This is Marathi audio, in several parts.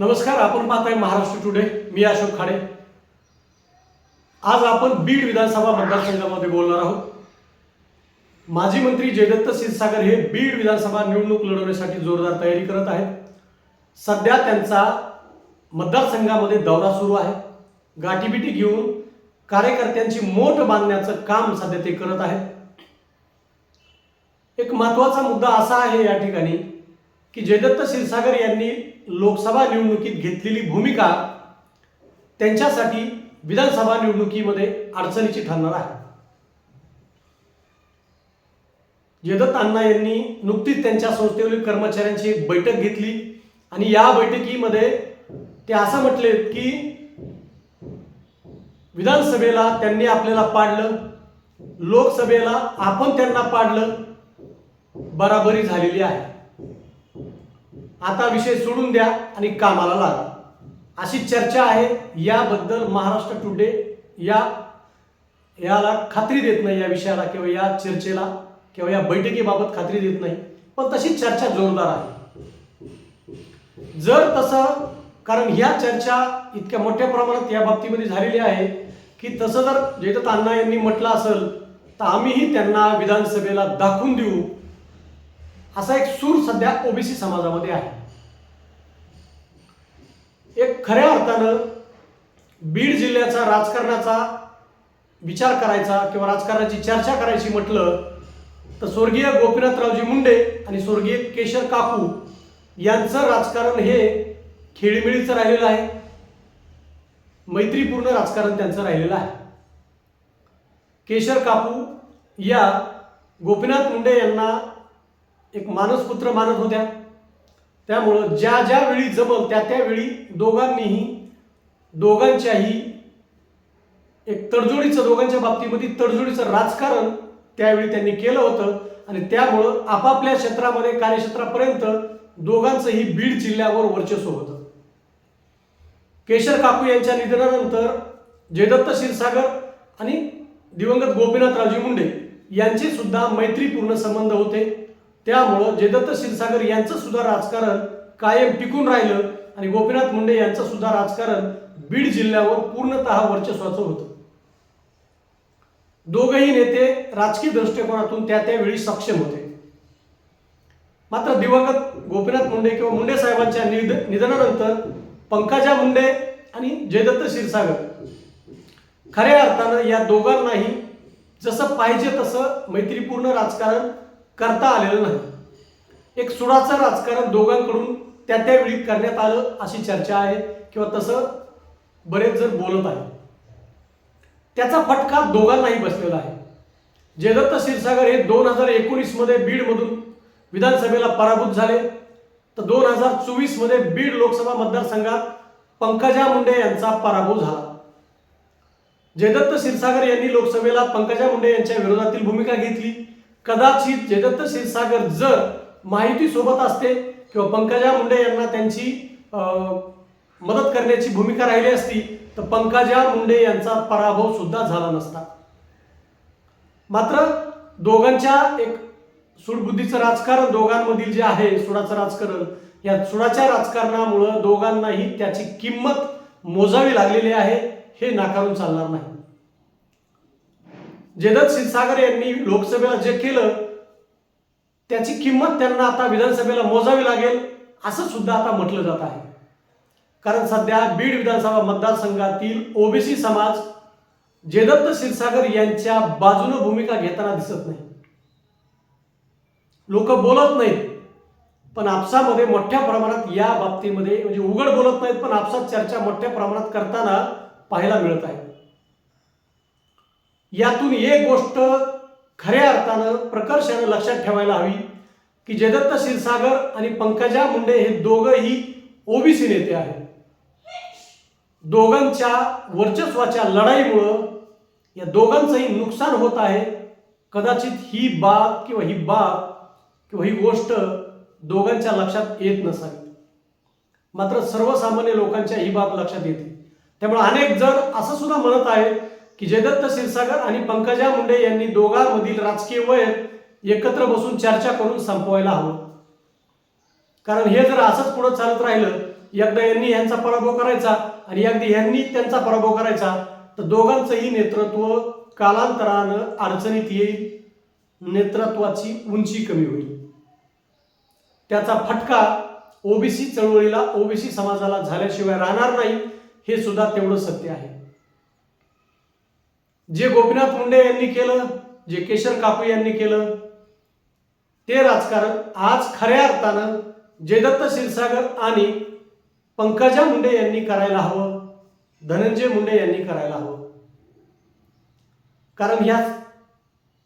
नमस्कार आपण पाहताय महाराष्ट्र टुडे मी अशोक खाडे. आज आपण बीड विधानसभा मतदारसंघामध्ये बोलणार आहोत. माजी मंत्री जयदत्त क्षीरसागर हे बीड विधानसभा निवडणूक लढवण्यासाठी जोरदार तयारी करत आहेत. सध्या त्यांचा मतदारसंघामध्ये दौरा सुरू आहे. गाठीबिटी घेऊन कार्यकर्त्यांची मोठ बांधण्याचं काम सध्या ते करत आहेत. एक महत्त्वाचा मुद्दा असा आहे या ठिकाणी की जयदत्त क्षीरसागर यांनी लोकसभा निवडणुकीत घेतलेली भूमिका त्यांच्यासाठी विधानसभा निवडणुकीमध्ये अडचणीची ठरणार आहे. जयदत्त अण्णा यांनी नुकतीच त्यांच्या संस्थेवरील कर्मचाऱ्यांची एक बैठक घेतली आणि या बैठकीमध्ये ते असं म्हटले की विधानसभेला त्यांनी आपल्याला पाडलं लोकसभेला आपण त्यांना पाडलं बराबरी झालेली आहे. आता विषय सोडून द्या आणि कामाला लागा. अशी चर्चा आहे. याबद्दल महाराष्ट्र टुडे या याला खात्री देत नाही या विषयाला किंवा या चर्चेला किंवा या बैठकीबाबत खात्री देत नाही. पण तशी चर्चा जोरदार आहे. जर तसं कारण ह्या चर्चा इतक्या मोठ्या प्रमाणात या बाबतीमध्ये झालेली आहे की तसं जर जयदत्त अण्णा यांनी म्हटलं असेल तर आम्हीही त्यांना विधानसभेला दाखवून देऊ. असा एक सूर सध्या ओबीसी समाजामध्ये आहे. एक खऱ्या अर्थानं बीड जिल्ह्याचा राजकारणाचा विचार करायचा किंवा राजकारणाची चर्चा करायची म्हटलं तर स्वर्गीय गोपीनाथरावजी मुंडे आणि स्वर्गीय केशर काकू यांचं राजकारण हे खेळीमेळीचं राहिलेलं आहे. मैत्रीपूर्ण राजकारण त्यांचं राहिलेलं आहे. केशर काकू या गोपीनाथ मुंडे यांना एक मानसपुत्र मानत होत्या. त्यामुळं ज्या ज्या वेळी जमल त्या त्यावेळी दोघांनीही दोघांच्याही एक तडजोडीचं दोघांच्या बाबतीमध्ये तडजोडीचं राजकारण त्यावेळी त्यांनी केलं होतं. आणि त्यामुळं आपापल्या क्षेत्रामध्ये कार्यक्षेत्रापर्यंत दोघांचंही बीड जिल्ह्यावर वर्चस्व होतं. केशर काकू यांच्या निधनानंतर जयदत्त क्षीरसागर आणि दिवंगत गोपीनाथ राजू मुंडे यांचे सुद्धा मैत्रीपूर्ण संबंध होते. त्यामुळं जयदत्त क्षीरसागर यांचं सुद्धा राजकारण कायम टिकून राहिलं आणि गोपीनाथ मुंडे यांचं सुद्धा राजकारण बीड जिल्ह्यावर पूर्णतः वर्चस्वाचं होतं. दोघही नेते राजकीय दृष्टिकोनातून त्या त्यावेळी सक्षम होते. मात्र दिवंगत गोपीनाथ मुंडे किंवा मुंडे साहेबांच्या निध निधनानंतर पंकजा मुंडे आणि जयदत्त क्षीरसागर खऱ्या अर्थानं या दोघांनाही जसं पाहिजे तसं मैत्रीपूर्ण राजकारण करता आलेलं नाही. एक सुडाचं राजकारण दोघांकडून त्या त्यावेळी करण्यात आलं अशी चर्चा आहे किंवा तसं बरेच जण बोलत आहे त्याचा फटका दोघांनाही बसलेला आहे. जयदत्त क्षीरसागर हे दोन हजार एकोणीसमध्ये बीडमधून विधानसभेला पराभूत झाले. तर दोन हजार चोवीसमध्ये बीड लोकसभा मतदारसंघात पंकजा मुंडे यांचा पराभव झाला. जयदत्त क्षीरसागर यांनी लोकसभेला पंकजा मुंडे यांच्या विरोधातील भूमिका घेतली. कदाचित जयदत्त क्षीरसागर जर माहिती सोबत असते किंवा पंकजा मुंडे यांना त्यांची अं, मदत करण्याची भूमिका राहिली असती तर पंकजा मुंडे यांचा पराभव सुद्धा झाला नसता. मात्र दोघांच्या एक सुडबुद्धीचं राजकारण दोघांमधील जे आहे सुडाचं राजकारण या सुडाच्या राजकारणामुळं दोघांनाही त्याची किंमत मोजावी लागलेली आहे हे नाकारून चालणार नाही. जयदत्त क्षीरसागर यांनी लोकसभेला जे केलं त्याची किंमत त्यांना आता विधानसभेला मोजावी लागेल असं सुद्धा आता म्हटलं जात आहे. कारण सध्या बीड विधानसभा मतदारसंघातील ओबीसी समाज जयदत्त क्षीरसागर यांच्या बाजूनं भूमिका घेताना दिसत नाही. लोक बोलत नाहीत पण आपसामध्ये मोठ्या प्रमाणात या बाबतीमध्ये म्हणजे उघड बोलत नाहीत पण आपसात चर्चा मोठ्या प्रमाणात करताना पाहायला मिळत आहे. यातून एक गोष्ट खऱ्या अर्थानं प्रकर्षानं लक्षात ठेवायला हवी की जयदत्त क्षीरसागर आणि पंकजा मुंडे हे दोघंही ओबीसी नेते आहेत. दोघांच्या वर्चस्वाच्या लढाईमुळं या दोघांचंही नुकसान होत आहे. कदाचित ही बाब किंवा ही बाब किंवा ही गोष्ट दोघांच्या लक्षात येत नसावी. मात्र सर्वसामान्य लोकांच्या ही बाब लक्षात येते. त्यामुळे अनेक जण असं सुद्धा म्हणत आहेत की जयदत्त क्षीरसागर आणि पंकजा मुंडे यांनी दोघांमधील राजकीय वय एकत्र बसून चर्चा करून संपवायला हवं. कारण हे जर असंच पुढे चालत राहिलं एकदा यांनी यांचा पराभव करायचा आणि एकदा यांनी त्यांचा पराभव करायचा तर दोघांचंही नेतृत्व कालांतरानं अडचणीत येईल नेतृत्वाची उंची कमी होईल. त्याचा फटका ओबीसी चळवळीला ओबीसी समाजाला झाल्याशिवाय राहणार नाही हे सुद्धा तेवढं सत्य आहे. जे गोपीनाथ मुंडे यांनी केलं जे केशर कापू यांनी केलं ते राजकारण आज खऱ्या अर्थानं जयदत्त क्षीरसागर आणि पंकजा मुंडे यांनी करायला हवं धनंजय मुंडे यांनी करायला हवं. कारण ह्या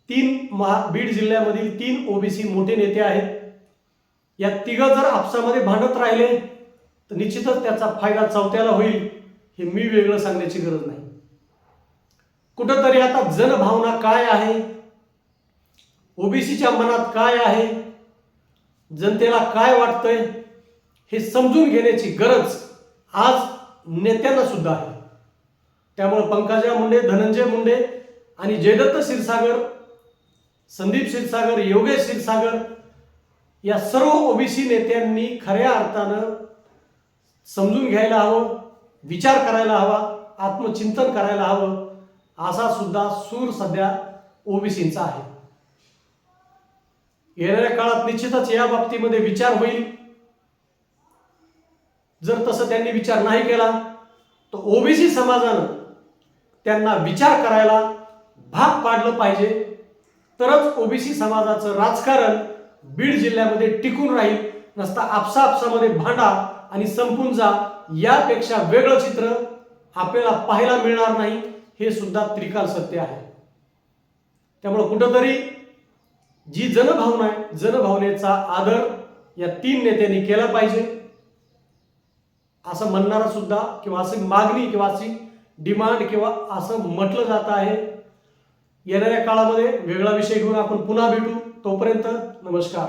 तीन महा बीड जिल्ह्यामधील तीन ओबीसी मोठे नेते आहेत. या तिघं जर आपसामध्ये भांडत राहिले तर निश्चितच त्याचा फायदा चौथ्याला होईल हे मी वेगळं सांगण्याची गरज नाही. कुठंतरी आता जनभावना काय आहे? ओबीसीच्या मनात काय आहे? जनतेला काय वाटतंय? हे समजून घेण्याची गरज आज नेत्यांना सुद्धा आहे. त्यामुळे पंकजा मुंडे धनंजय मुंडे आणि जयदत्त क्षीरसागर संदीप क्षीरसागर योगेश क्षीरसागर या सर्व ओबीसी नेत्यांनी खऱ्या अर्थानं समजून घ्यायला हवं विचार करायला हवा आत्मचिंतन करायला हवं. असा सुद्धा सूर सध्या ओबीसींचा आहे. येणाऱ्या काळात निश्चितच या बाबतीमध्ये विचार होईल. जर तसं त्यांनी विचार नाही केला तर ओबीसी समाजानं त्यांना विचार करायला भाग पाडलं पाहिजे. तरच ओबीसी समाजाचं राजकारण बीड जिल्ह्यामध्ये टिकून राहील नसता आपसापसामध्ये भांडा आणि संपून जा यापेक्षा वेगळं चित्र आपल्याला पाहायला मिळणार नाही. हे सुद्धा त्रिकाल सत्य आहे. त्यामुळे कुठंतरी जी जनभावना आहे जनभावनेचा आदर या तीन नेत्यांनी केला पाहिजे. असं म्हणणारा सुद्धा किंवा अशी मागणी किंवा अशी डिमांड किंवा असं म्हटलं जात आहे. येणाऱ्या काळामध्ये वेगळा विषय घेऊन आपण पुन्हा भेटू. तोपर्यंत नमस्कार.